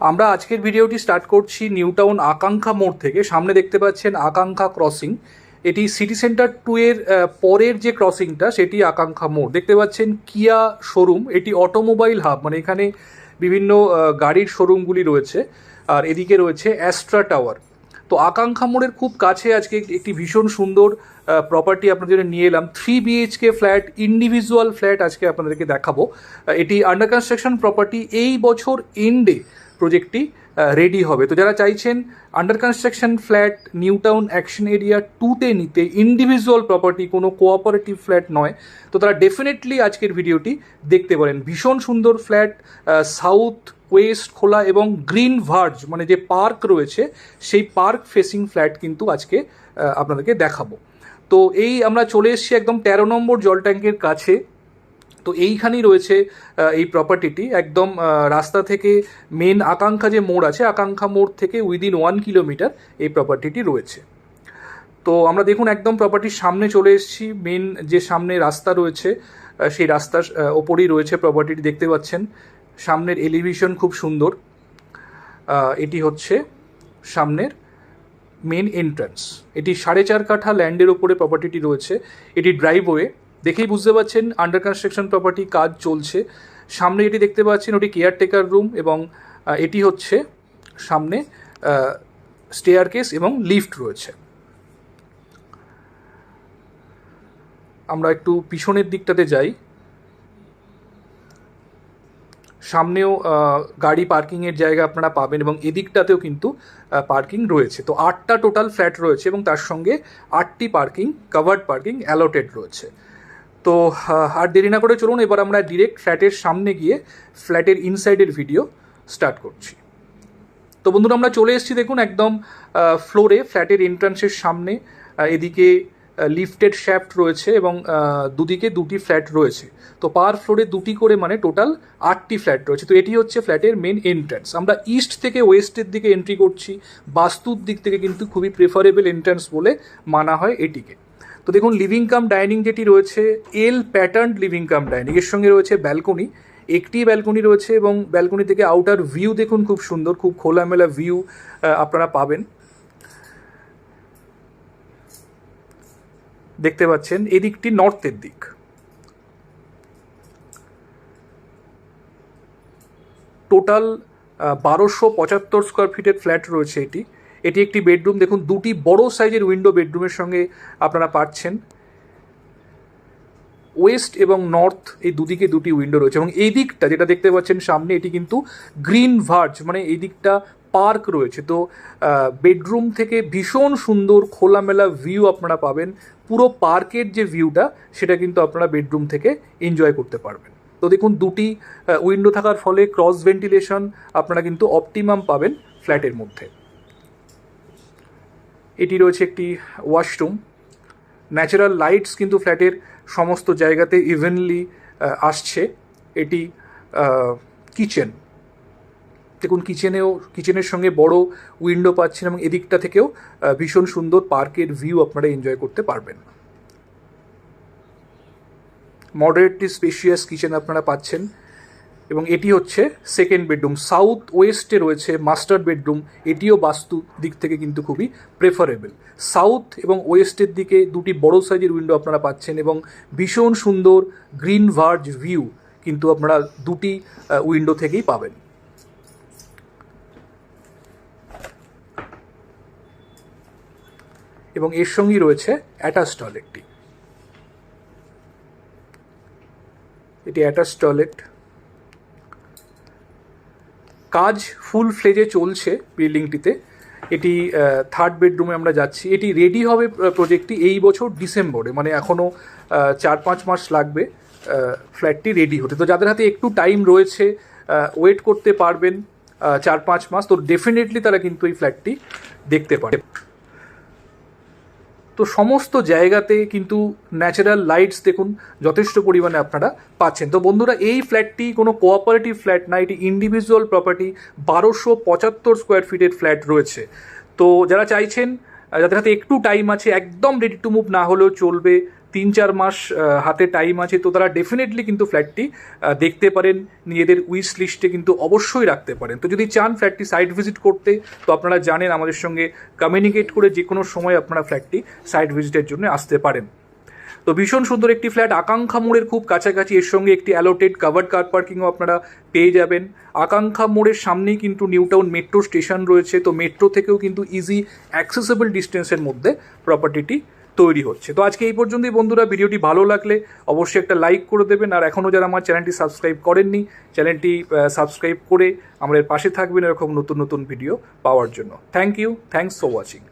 আমরা আজকের ভিডিওটি স্টার্ট করছি নিউ টাউন আকাঙ্ক্ষা মোড় থেকে। সামনে দেখতে পাচ্ছেন আকাঙ্ক্ষা ক্রসিং এটি সিটি সেন্টার টু এর পরের যে ক্রসিংটা সেটি আকাঙ্ক্ষা মোড়। দেখতে পাচ্ছেন কিয়া শোরুম এটি অটোমোবাইল হাব মানে এখানে বিভিন্ন গাড়ির শোরুমগুলি রয়েছে। আর এদিকে রয়েছে অ্যাস্ট্রা টাওয়ার তো আকাঙ্ক্ষা মোড়ের খুব কাছে আজকে একটি- ভীষণ সুন্দর প্রপার্টি আপনাদের জন্য নিয়ে এলাম। Three BHK flat individual flat আজকে আপনাদেরকে দেখাবো। এটি আন্ডার কনস্ট্রাকশন প্রপার্টি এই বছর এন্ডে প্রজেক্টটি রেডি হবে। তো যারা চাইছেন under construction flat New Town Action Area টুতে নিতে ইন্ডিভিজুয়াল প্রপার্টি কোনো কোঅপারেটিভ ফ্ল্যাট নয়, তো তারা ডেফিনেটলি আজকের ভিডিওটি দেখতে পারেন। ভীষণ সুন্দর ফ্ল্যাট সাউথ ওয়েস্ট খোলা এবং গ্রিন ভার্জ মানে যে পার্ক রয়েছে, সেই পার্ক ফেসিং ফ্ল্যাট কিন্তু আজকে আপনাদেরকে দেখাবো। তো এই আমরা চলে এসেছি একদম তেরো নম্বর জল ট্যাঙ্কের কাছে। তো এইখানেই রয়েছে এই প্রপার্টিটি একদম রাস্তা থেকে মেন আকাঙ্ক্ষা যে মোড় আছে, আকাঙ্ক্ষা মোড় থেকে উইদিন ওয়ান কিলোমিটার এই প্রপার্টিটি রয়েছে। তো আমরা দেখুন, একদম প্রপার্টির সামনে চলে এসেছি। মেন যে সামনে রাস্তা রয়েছে সেই রাস্তার ওপরেই রয়েছে প্রপার্টিটি দেখতে পাচ্ছেন। সামনের এলিভেশন খুব সুন্দর। এটি হচ্ছে সামনের মেন এন্ট্রান্স এটি সাড়ে চার কাঠা ল্যান্ডের ওপরে প্রপার্টিটি রয়েছে। এটি ড্রাইভওয়ে দেখেই বুঝতে পারছেন আন্ডার কনস্ট্রাকশন প্রপার্টি কাজ চলছে। সামনে এটি দেখতে পাচ্ছেন, ওটি কেয়ারটেকার রুম এবং এটি হচ্ছে সামনে স্টেয়ার কেস এবং লিফট রয়েছে। আমরা একটু পিছনের দিকটাতে যাই। সামনেও গাড়ি পার্কিংয়ের জায়গা আপনারা পাবেন এবং এদিকটাতেও কিন্তু পার্কিং রয়েছে। তো আটটা টোটাল ফ্ল্যাট রয়েছে এবং তার সঙ্গে আটটি পার্কিং কাভার্ড পার্কিং অ্যালোটেড রয়েছে। তো আর দেরি না করে চলুন, এবার আমরা ডিরেক্ট ফ্ল্যাটের সামনে গিয়ে ফ্ল্যাটের ইনসাইডের ভিডিও স্টার্ট করছি। তো বন্ধুরা, আমরা চলে এসেছি দেখুন একদম ফ্লোরে ফ্ল্যাটের এন্ট্রান্সের সামনে এদিকে লিফটেড শ্যাফট রয়েছে এবং দুদিকে দুটি ফ্ল্যাট রয়েছে। তো পার ফ্লোরে দুটি করে মানে টোটাল আটটি ফ্ল্যাট রয়েছে। তো এটি হচ্ছে ফ্ল্যাটের মেন এন্ট্রান্স আমরা ইস্ট থেকে ওয়েস্টের দিকে এন্ট্রি করছি, বাস্তুর দিক থেকে কিন্তু খুবই প্রেফারেবল এন্ট্রান্স বলে মানা হয় এটিকে। তো দেখুন লিভিং কাম ডাইনিং যেটি রয়েছে L pattern living cum dining এর সঙ্গে রয়েছে ব্যালকনি একটি ব্যালকনি রয়েছে এবং ব্যালকনি থেকে আউটার ভিউ দেখুন খুব সুন্দর, খুব খোলামেলা ভিউ আপনারা পাবেন। দেখতে পাচ্ছেন, এদিকটি নর্থের দিক। টোটাল বারোশো পঁচাত্তর স্কোয়ার ফিটের ফ্ল্যাট রয়েছে এটি। এটি একটি বেডরুম। দেখুন, দুটি বড় সাইজের উইন্ডো বেডরুমের সঙ্গে আপনারা পাচ্ছেন ওয়েস্ট এবং নর্থ, এই দুদিকে দুটি উইন্ডো রয়েছে এবং এই দিকটা যেটা দেখতে পাচ্ছেন সামনে, এটি কিন্তু গ্রিন ভার্জ মানে এই দিকটা পার্ক রয়েছে। তো বেডরুম থেকে ভীষণ সুন্দর খোলামেলা ভিউ আপনারা পাবেন। পুরো পার্কের যে ভিউটা, সেটা কিন্তু আপনারা বেডরুম থেকে এনজয় করতে পারবেন। তো দেখুন, দুটি উইন্ডো থাকার ফলে ক্রস ভেন্টিলেশন আপনারা কিন্তু অপটিমাম পাবেন ফ্ল্যাটের মধ্যে। এটি রয়েছে একটি ওয়াশরুম ন্যাচারাল লাইটস কিন্তু ফ্ল্যাটের সমস্ত জায়গাতে ইভেনলি আসছে। এটি কিচেন দেখুন কিচেনেও কিচেনের সঙ্গে বড় উইন্ডো পাচ্ছেন এবং এদিকটা থেকেও ভীষণ সুন্দর পার্কের ভিউ আপনারা এনজয় করতে পারবেন। মডারেটলি স্পেশিয়াস কিচেন আপনারা পাচ্ছেন। এবং এটি হচ্ছে সেকেন্ড বেডরুম সাউথ ওয়েস্টে রয়েছে মাস্টার বেডরুম এটিও বাস্তু দিক থেকে কিন্তু খুবই প্রেফারেবল সাউথ এবং ওয়েস্টের দিকে দুটি বড় সাইজের উইন্ডো আপনারা পাচ্ছেন এবং ভীষণ সুন্দর গ্রিন ভার্জ ভিউ কিন্তু আপনারা দুটি উইন্ডো থেকেই পাবেন। এবং এর সঙ্গেই রয়েছে অ্যাটাচ টয়লেটটি এটি অ্যাটাচ টয়লেট কাজ ফুল ফ্লেজে চলছে বিল্ডিংটিতে। এটি থার্ড বেডরুমে আমরা যাচ্ছি। এটি রেডি হবে প্রজেক্টটি এই বছর ডিসেম্বরে। মানে এখনও চার পাঁচ মাস লাগবে ফ্ল্যাটটি রেডি হতে। তো যাদের হাতে একটু টাইম রয়েছে ওয়েট করতে পারবেন চার পাঁচ মাস, তো ডেফিনেটলি তারা কিন্তু এই ফ্ল্যাটটি দেখতে পারে তো সমস্ত জায়গাতে কিন্তু ন্যাচারাল লাইটস দেখুন যথেষ্ট পরিমাণে আপনারা পাচ্ছেন। তো বন্ধুরা, এই ফ্ল্যাটটি কোনো কোঅপারেটিভ ফ্ল্যাট না, এটি ইন্ডিভিজুয়াল প্রপার্টি বারোশো পঁচাত্তর স্কোয়ার ফিটের ফ্ল্যাট রয়েছে। তো যারা চাইছেন, যাদের হাতে একটু টাইম আছে, একদম রেডি টু মুভ না হলেও চলবে। তিন চার মাস হাতে টাইম আছে, তো তারা ডেফিনেটলি কিন্তু ফ্ল্যাটটি দেখতে পারেন। নিজেদের উইশ লিস্টে কিন্তু অবশ্যই রাখতে পারেন। তো যদি চান ফ্ল্যাটটি সাইট ভিজিট করতে, তো আপনারা জানেন আমাদের সঙ্গে কমিউনিকেট করে যে কোনো সময় আপনারা ফ্ল্যাটটি সাইট ভিজিটের জন্য আসতে পারেন। তো ভীষণ সুন্দর একটি ফ্ল্যাট আকাঙ্ক্ষা মোড়ের খুব কাছাকাছি। এর সঙ্গে একটি অ্যালোটেড কাভার্ড কার পার্কিংও আপনারা পেয়ে যাবেন। আকাঙ্ক্ষা মোড়ের সামনেই কিন্তু নিউ টাউন মেট্রো স্টেশন রয়েছে। তো মেট্রো থেকেও কিন্তু ইজি অ্যাক্সেসেবল ডিস্টেন্সের মধ্যে প্রপার্টিটি তৈরি হচ্ছে। তো আজকে এই পর্যন্তই বন্ধুরা, ভিডিওটি ভালো লাগলে অবশ্যই একটা লাইক করে দেবেন। আর এখনও যারা আমার চ্যানেলটি সাবস্ক্রাইব করেননি, চ্যানেলটি সাবস্ক্রাইব করে আমাদের পাশে থাকবেন এরকম নতুন নতুন ভিডিও পাওয়ার জন্য। Thank you thanks for watching